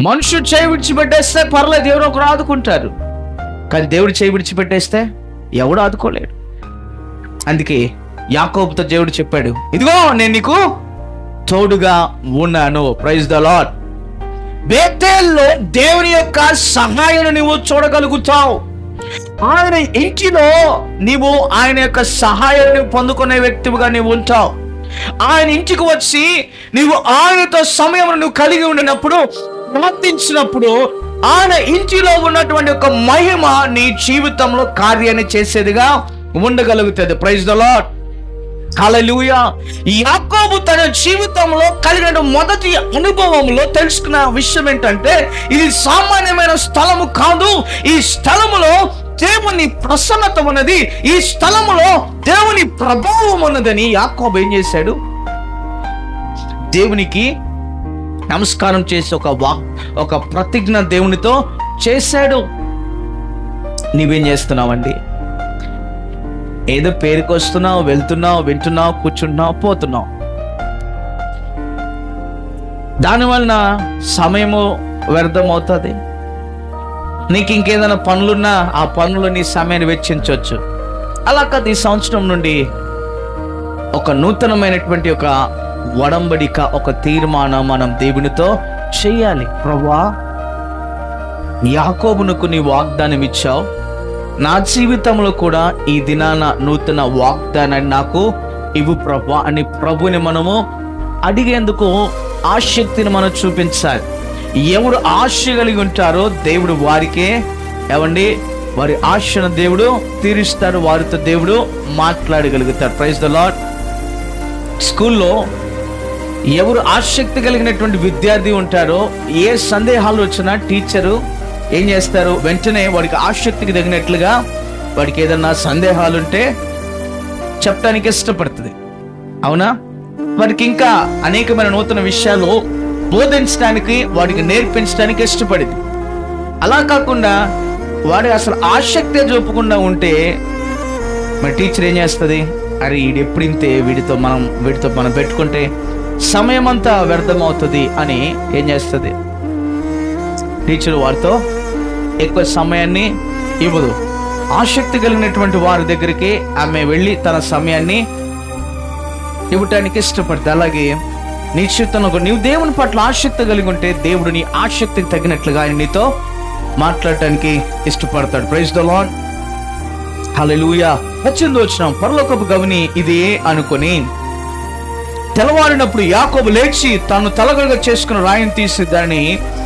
మనుషుడు చేయి విడిచిపెట్టేస్తే పర్లేదు ఎవరో ఒకరు ఆదుకుంటారు. కానీ దేవుడు చేయి విడిచిపెట్టేస్తే ఎవడు ఆదుకోలేడు. అందుకే యాకోబుతో దేవుడు చెప్పాడు ఇదిగో నేను నీకు తోడుగా ఉన్నాను. ప్రైజ్ ద లాడ్ బేతేల్లో దేవుని యొక్క సహాయం నువ్వు చూడగలుగుతావు. ఆయన ఇంటిలో నీవు ఆయన యొక్క సహాయాన్ని పొందుకునే వ్యక్తిగా నీవు ఉంటావు. ఆయన ఇంటికి వచ్చి నీవు ఆయనతో సమయం నువ్వు కలిగి ఉండినప్పుడు ప్రార్థించినప్పుడు ఆయన ఇంటిలో ఉన్నటువంటి ఒక మహిమ నీ జీవితంలో కార్యాన్ని చేసేదిగా ఉండగలుగుతుంది. Praise the Lord hallelujah Yakobu తన జీవితంలో కలిగిన మొదటి అనుభవంలో తెలుసుకున్న విషయం ఏంటంటే ఇది సామాన్యమైన స్థలము కాదు. ఈ స్థలములో దేవుని ప్రసన్నత ఉన్నది. ఈ స్థలములో దేవుని ప్రభావం ఉన్నదని యాకోబు ఏం చేశాడు? దేవునికి నమస్కారం చేసి ఒక వాక్ ఒక ప్రతిజ్ఞ దేవునితో చేశాడు. నీవేం చేస్తున్నావండి? ఏదో పేరుకు వస్తున్నావు వెళ్తున్నావు వింటున్నావు కూర్చుంటున్నావు పోతున్నావు. దానివలన సమయము వ్యర్థం అవుతుంది నీకు ఇంకేదైనా పనులున్నా ఆ పనులు నీ సమయాన్ని వెచ్చించవచ్చు. అలా కాదు ఈ సంవత్సరం నుండి ఒక నూతనమైనటువంటి ఒక వడంబడిక ఒక తీర్మానం మనం దేవునితో చేయాలి. ప్రభా యాకోబునకు నీ వాగ్దానం ఇచ్చావు నా జీవితంలో కూడా ఈ దినాన నూతన వాగ్దానాన్ని నాకు ఇవ్వు ప్రభా అని ప్రభుని మనము అడిగేందుకు ఆసక్తిని మనం చూపించాలి. ఎవరు ఆశ కలిగి ఉంటారో దేవుడు వారికే ఏమండి? వారి ఆశను దేవుడు తీరుస్తాడు వారితో దేవుడు మాట్లాడగలుగుతాడు. ప్రైజ్ ద లాడ్ స్కూల్లో ఎవరు ఆసక్తి కలిగినటువంటి విద్యార్థి ఉంటారో ఏ సందేహాలు వచ్చినా టీచరు ఏం చేస్తారు? వెంటనే వాడికి ఆసక్తికి తగినట్లుగా వాడికి ఏదన్నా సందేహాలు ఉంటే చెప్పడానికి ఇష్టపడుతుంది. అవునా? వాడికి ఇంకా అనేకమైన నూతన విషయాలు బోధించడానికి వాడికి నేర్పించడానికి ఇష్టపడింది. అలా కాకుండా వాడు అసలు ఆసక్తే చూపకుండా ఉంటే మరి టీచర్ ఏం చేస్తుంది? అరే వీడు వీడితో మనం వీడితో మనం పెట్టుకుంటే సమయం అంతా వ్యర్థమవుతుంది అని ఏం చేస్తుంది? టీచర్ వారితో ఎక్కువ సమయాన్ని ఇవ్వదు. ఆసక్తి కలిగినటువంటి వారి దగ్గరికి ఆమె వెళ్ళి తన సమయాన్ని ఇవ్వటానికి ఇష్టపడుతుంది. అలాగే నీ జీవితంలో నీవు దేవుని పట్ల ఆసక్తి కలిగి ఉంటే దేవుడు నీ ఆసక్తికి తగినట్లుగా ఆయన నీతో మాట్లాడటానికి ఇష్టపడతాడు. ప్రైజ్ ద లాడ్ హల్లెలూయా వచ్చింది వచ్చినాం. పరలోకపు గవిని ఇదే అనుకొని తెల్లవారినప్పుడు యాకోబు లేచి తాను తలగలుగా చేసుకున్న రాయిని తీసి దాన్ని